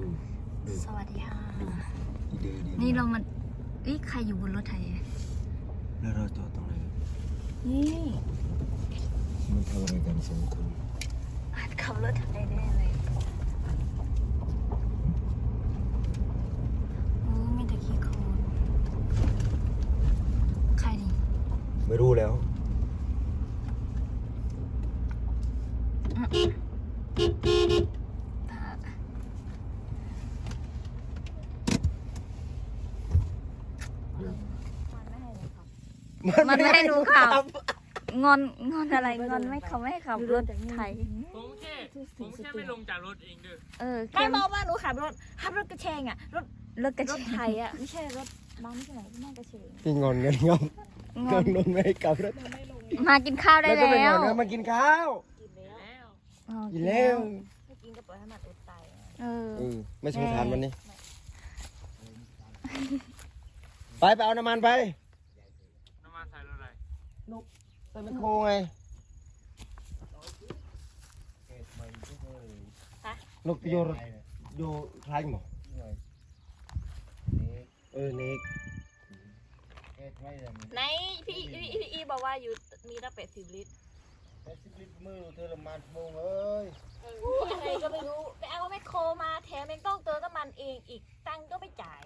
ดูดูสวัสดีค่ะอีเดย์ดีนี่เรามันอีใครอยู่บนรถไถแล้วเราจอดตรงไหนนี่มันทำอะไรกันสองคนอาจขับรถไถแน่เลยโอ้มีแต่ขี้โคลนใครนี่ไม่รู้แล้วตา มันไม่ให้หนูขับ งอนงอนอะไรงอนไม่เขาไม่ให้ขับรถไถผมแค่ผมแค่ไม่ลงจากรถเองเด้อเออไม่แค่บอกว่าหนูขับรถขับรถกระเชงอะรถรถกระรเชถไทยอะไม่ใช่รถบ้านที่ไหนแม่กระเชงพี่งอนกันงอนงงออนนนนไม่ให้กลับรถมากินข้าวได้แล้วก็ไปงแล้อวนนะมากินข้าวกินแล้วแล้วอ๋อกินแล้วไม่กินก็ปล่อยให้มันอดตายอะเออ เออไม่สงสารมันนี่ไปไปเอาน้ำมันไป น้ำมันใส่รถอะไร ไปไมโครไงนกโยรโยคล้ายหมอเออเนกไหนพี่พี่พี่อีบอกว่าอยู่มีตั้งแปดสิบลิตรมือเธอละมันโมงเอ้ยอะไรก็ไม่รู้ไปเอาแมคโครมาแถมยังต้องเติมน้ำมันเองอีกตังค์ก็ไม่จ่าย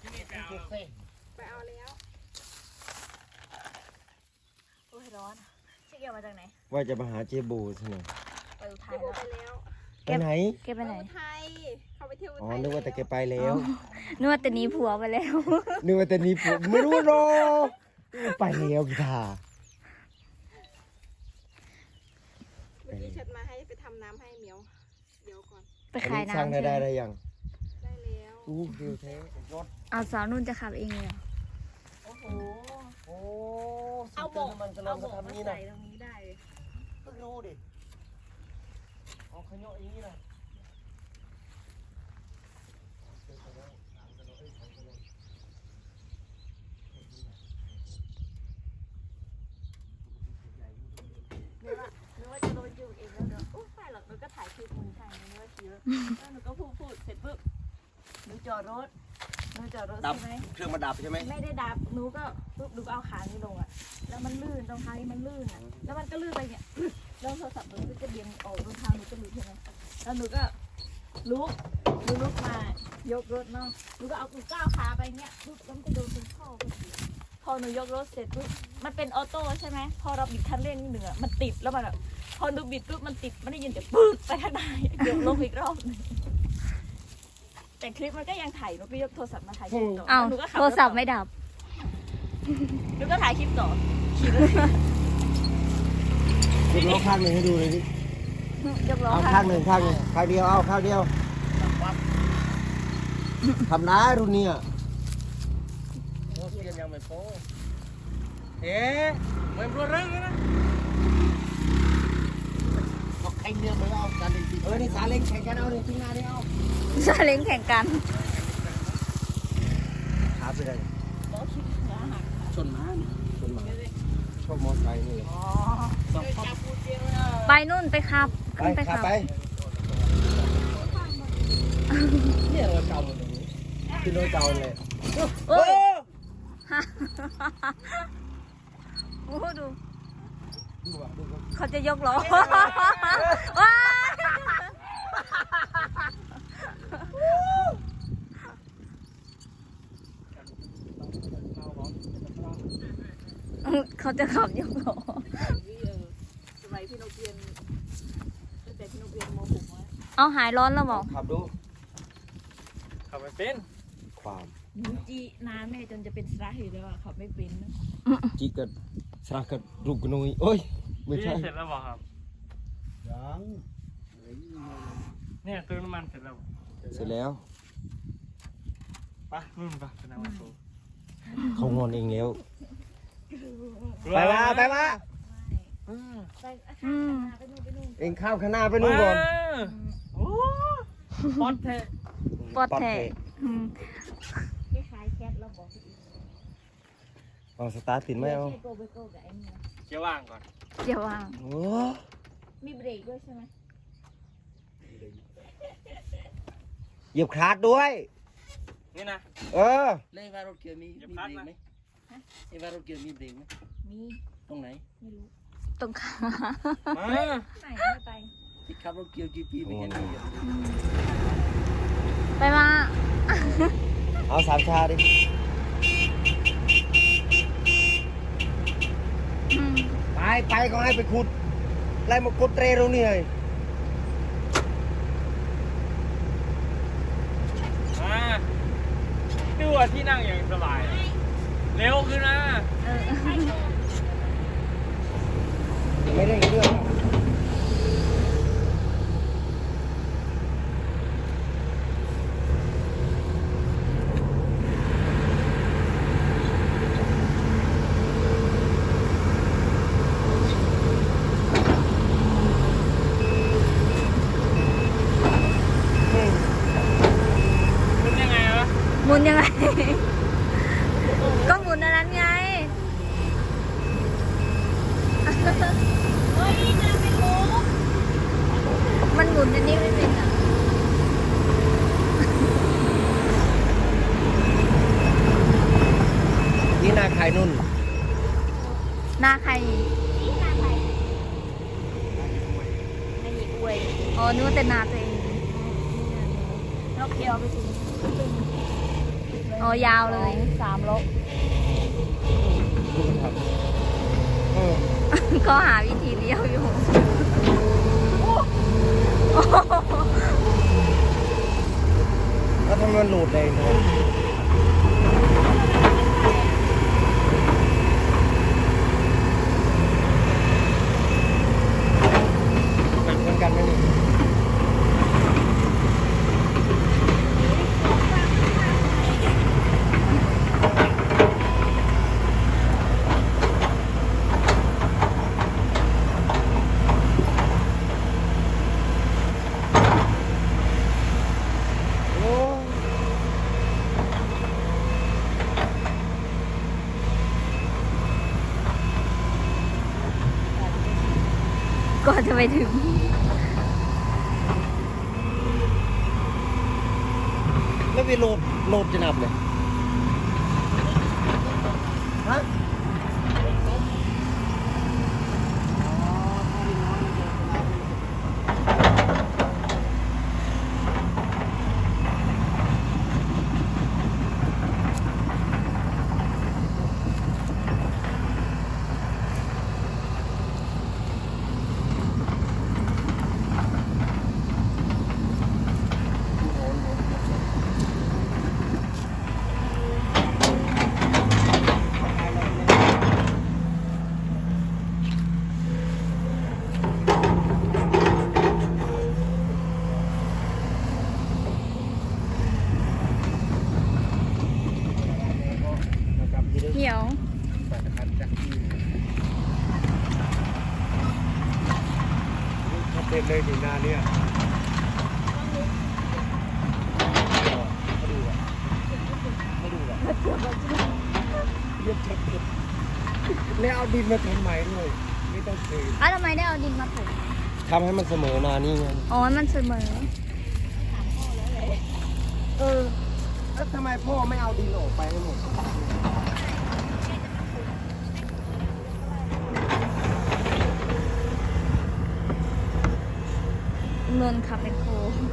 ที่นี่ไปเอา ไปเอาแล้วโอ้ยร้อนชิคเกียวมาจากไหนว่าจะมาหาเจโบซะหน่อยไปอุทัยแล้วไปไหนแกไปไหนไทยเขาไปเที่ยวอ๋อนึกว่าแต่แกไปแล้วนึกว่าแต่หนี้ผัวไปแล้ว นึกว่าแต่นี้ผมไม่รู้หรอกไปแล้วกีตาร์เมื่อกี้แชทมาให้ไปทำน้ำให้เหมียว เดี๋ยวก่อน ไปอันขายนี้สร้างน้ำได้ใช่ได้ไหมได้ยังได้ แล้วอู้ฟิวเทรถเอาสาวนุ่นจะขับเองเลยเหรอโอ้โหโอ้เอาสุบดกยมันจะลเอาองบจะกทำมานี้ใส่นะตรงนี้ได้เลยเพิ่งรู้ดิเอาขยะอย่างนี้นะนึกว่านึกว่าจะโดนจูบเองแล้วเดี๋ยวอุ๊ยไม่หรอกหนูก็ถ่ายคลิปมึงใช่ไหมนึกว่าคิดแล้วหนูก็พูดพูดเสร็จปุ๊บ หนูจอดรถหนูจอดรถดับใช่ไหมเครื่องมาดับใช่ไหมไม่ได้ดับหนูก็ปุ๊บหนูก็เอาขานี้ลงอะแล้วมันลื่นรองเท้านี่มันลื่นอะแล้วมันก็ลื่นไปเนี่ย แล้วโทรศัพท์หนูก็จะเบี่ยงออกรองเท้าหนูก็หลุดใช่ไหมแล้วหนูก็ลุกหนูลุกมายกรถเนาะหนูก็เอาหนูก้าวขาไปเงี้ยปุ๊บแล้วมันก็โดนเป็นข้อพอดีพอหนูยกรถเสร็จปุ๊บมันเป็นออโต้ใช่ไหมพอเราบิดคันเร่งนิดหนึ่งอะมันติดแล้วมันแบบพอหนูบิดปุ๊บมันติดมันได้ยินแต่ปึ๊บไปข้างในเดี๋ยวลงอีกรอบหนึ่ง แต่คลิปมันก็ยังถ่ายหนูก็ยกโทรศัพท์มาถ่ายคลิปต่อเอาแล้วหนูก็ขับโทรถศัพต่ท์อไม่ดับ หนูก็ถ่ายคลิปต่อขี่รถยกล้อข้างหนึ่งให้ดูเลยดิยกล้อเอาค่ะข้างหนึ่งข้างหนึ่งข้างเดียวเอาข้างเดียวทำได้รุ่นเนี้ยเปลี่ยนยังไม่โป้เอ๊ะเหมือนรถเร่งเลยนะ ใครเดียวไม่เอากันเลยเออนี่สาเล็กแข่งกันเอาเลยทิ้งหน้าได้เอาซาเล้งแข่งกัน ขาไปได้ล้อคลิปขาหักชนม้าเนี่ยชนมาชอบมอเตอร์ไซค์นี่อ๋อไปนู่นไปขับไปขึ้นไปขัขับบไปเนี่ยรถเก่าหมดเลยคือรถเก่าเลยโอ้ย โอ้โหดูดูอะดูอะ เขาจะยกล้อว้ายเขาจะขับยกล้อสมัยพี่นกเรียนตั้งแต่พี่นกเรียนม .6 มาเอาหายร้อนแล้วบอกขับดูขับไปเป็นความหนูจีนานแม่จนจะเป็นสาเหตุแล้วอะขับไม่เป็นนะจีกัด สระกัดรูกกนุยโอ้ยไม่พี่ใช่เสร็จแล้วบอกครับ ยังเนี่ยเติมน้ำมันเสร็จแล้วเสร็จแล้ว ไปะนู่นไปะเป็นน้ำมันโซ่เขางอนเองแล้ว ไปมาไปมาอืมไปอาคารมาไปนู่นไปนู่นเองข้าวข้างหน้าไปนู่นก่อนเโอ้ปอดเทปอดแทะอืมคล้ายๆแคทเราบอกพี่อีก เอาสตาร์ทติดไหมเอาใช่โกเบโก้กับไอ้นี่นะเกี่ยวว่างก่อนเดี๋ยววาง โอ้มีเบรกด้วยใช่ไหมเหยียบคลาดด้วย นี่นะ เออ แล้วไอ้ว่ารถเกียร์มีอย่ามีพลาดเบรกนะ ไหมไอ้ว่ารถเกียร์มีเบรกไหมมีตรงไหนไม่รู้ตรงขามาไหนไม่ไปที่ขับรถเกียร์กี่ปีไม่เห็นมีอะไปมาเอาสามชาดิ อืม ไปไปก็ให้ไปขุดไล่มากดเตรตรงนี้เลยมาดูว่าที่นั่งอย่างสบายอะเร็วขึ้นนะเออไม่เร่งเครื่อง ขึ้นยังไงวะ หมุนยังไง ก็หมุนอันนั้นไงเฮ้ยจะไม่รู้มันหมุนอันนี้ไม่เป็นอะนี่นาขายนุ่น หน้าใครนี่นาใครไม่มีอวยอ๋อนึกว่าแต่หน้าตัวเองนกเดียวไปถึง อ๋อยาวเลย สามลบเออก็หาวิธีเลี้ยวอยู่แล้วทำไมมันหลุดเลยเนอะหนักเหมือนกันไหมเนี่ย โอ้ย ก่อนจะ ไปถึง แล้ววีโหลดโหลดจะนับเลยฮะนะครับที่ได้ เหี่ยว สารพัดจากที่ ถ้าเป็นเลยดีนาเนี่ยมาดูอะมาดูอะเยียบชัดเจนแล้วเอาดินมาทำใหม่ด้วยไม่ต้องเทอ้าวทำไมได้เอาดินมาถมทำให้มันเสมอนานี่ไงอ๋อ มันเสมอ เออแล้วทำไมพ่อไม่เอาดินออกไปให้หมดเงิน ขับเป็นโคหั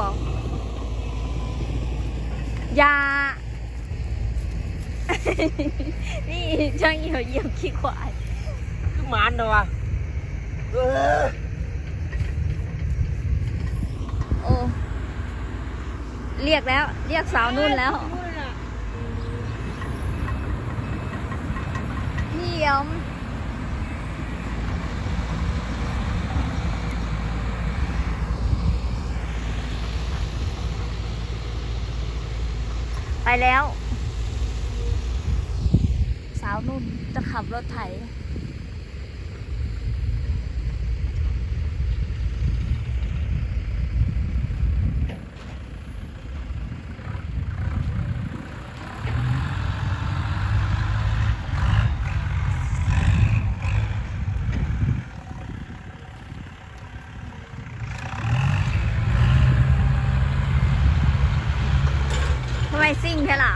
บอกยา นี่ช่างเหี่ยวเยี่ยมขี้ควายคือหมานเนอะโอเรียกแล้ว เรียกสาวนุ่นแล้วเหี่ยม แล้ว สาวนุ่นจะขับรถไถ ทำไมซิ่งแค่ล่ะ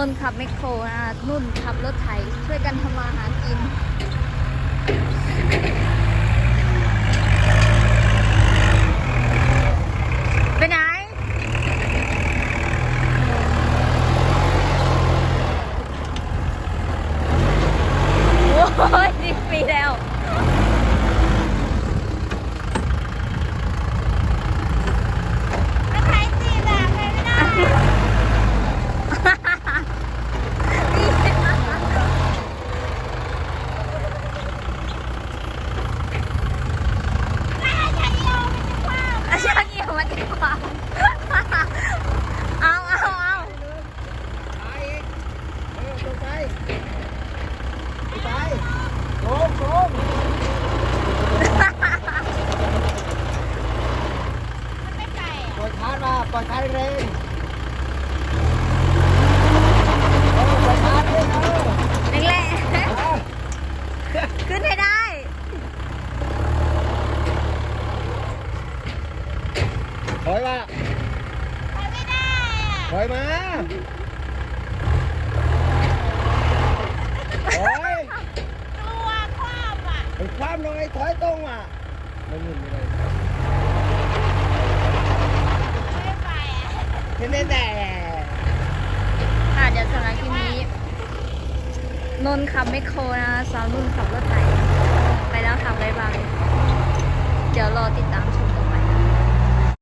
นุ่นขับแมคโครนะนุ่นขับรถไถช่วยกันทำมาหากิน ไปไหน โอ้ยสิบปีแล้ว แล้วใครจีบอะใครไม่ได้ อาช่างเหี่ยวมันดีกว่า เอาเอาเอา ไปอีกเออลงไปไปโค้งโค้ง ไม่ไก่อะ ปล่อยคาร์มาปล่อยคาร์แรงเออปล่อยคาร์เองเออ แรง เออ ๆขึ้นให้ได้ ถอยมา ใครไม่ได้อะ ถอยมาถอย ตัวครอบอะ ไปความหน่อย ถอยตรงอะไม่หมุนไม่ได้ไม่ไปอะเห็นแน่ค่ะเดี๋ยวสำหรับคลิปนี้ นนท์ขับแมคโครนะสาวนุ่นขับรถไถไปแล้วค่ะบ๊ายบายเดี๋ยวรอติดตามช